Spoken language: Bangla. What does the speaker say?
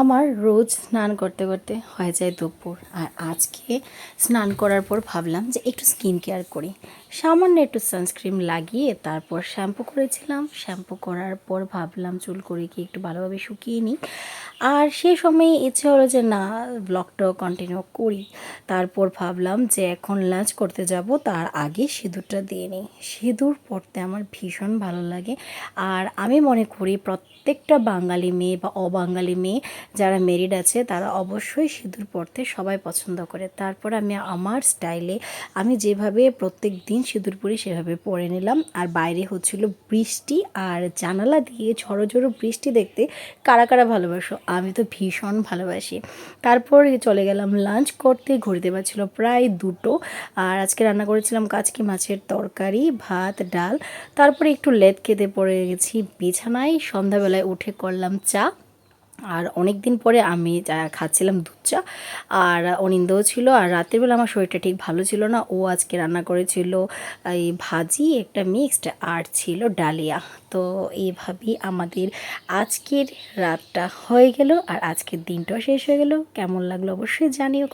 আমার রোজ স্নান করতে করতে হয়ে যায় দুপুর। আর আজকে স্নান করার পর ভাবলাম যে একটু স্কিন কেয়ার করি। সামান্য একটু সানস্ক্রিন লাগিয়ে তারপর শ্যাম্পু করেছিলাম। শ্যাম্পু করার পর ভাবলাম চুল করে কি একটু ভালোভাবে শুকিয়ে নিই। আর সে সময় ইচ্ছে হলো যে, না ব্লগটাও কন্টিনিউ করি। তারপর ভাবলাম যে, এখন লাঞ্চ করতে যাব, তার আগে সিঁদুরটা দিয়ে নিই। সিঁদুর পরতে আমার ভীষণ ভালো লাগে। আর আমি মনে করি প্রত্যেকটা বাঙালি মেয়ে বা অবাঙালি মেয়ে যারা মেরিড আছে, তারা অবশ্যই সিঁদুর পরতে সবাই পছন্দ করে। তারপর আমি আমার স্টাইলে আমি যেভাবে প্রত্যেক দিন সিঁদুর পরে সেভাবে পরে নিলাম। আর বাইরে হচ্ছিল বৃষ্টি আর জানালা দিয়ে ঝড়ো ঝড়ো বৃষ্টি দেখতে কারা কারা ভালোবাসো? আমি তো ভীষণ ভালোবাসি। তারপর চলে গেলাম লাঞ্চ করতে। ঘুরতে পারছিল প্রায় দুটো। আর আজকে রান্না করেছিলাম কাচকি মাছের তরকারি, ভাত, ডাল। তারপরে একটু লেদ খেতে পড়ে গেছি। বিছানায় সন্ধ্যাবেলায় উঠে করলাম চা। আর অনেক দিন পরে আমি খাচ্ছিলাম দুধ চা, আর অনিন্দও ছিল, আর রাতের বেলা আমার শরীরটা ঠিক ভালো ছিল না। ও আজকে রান্না করেছিল এই ভাজি, একটা মিক্সড আর ছিল ডালিয়া। তো এইভাবেই আমাদের আজকের রাতটা হয়ে গেল, আর আজকের দিনটাও শেষ হয়ে গেল। কেমন লাগল অবশ্যই জানিও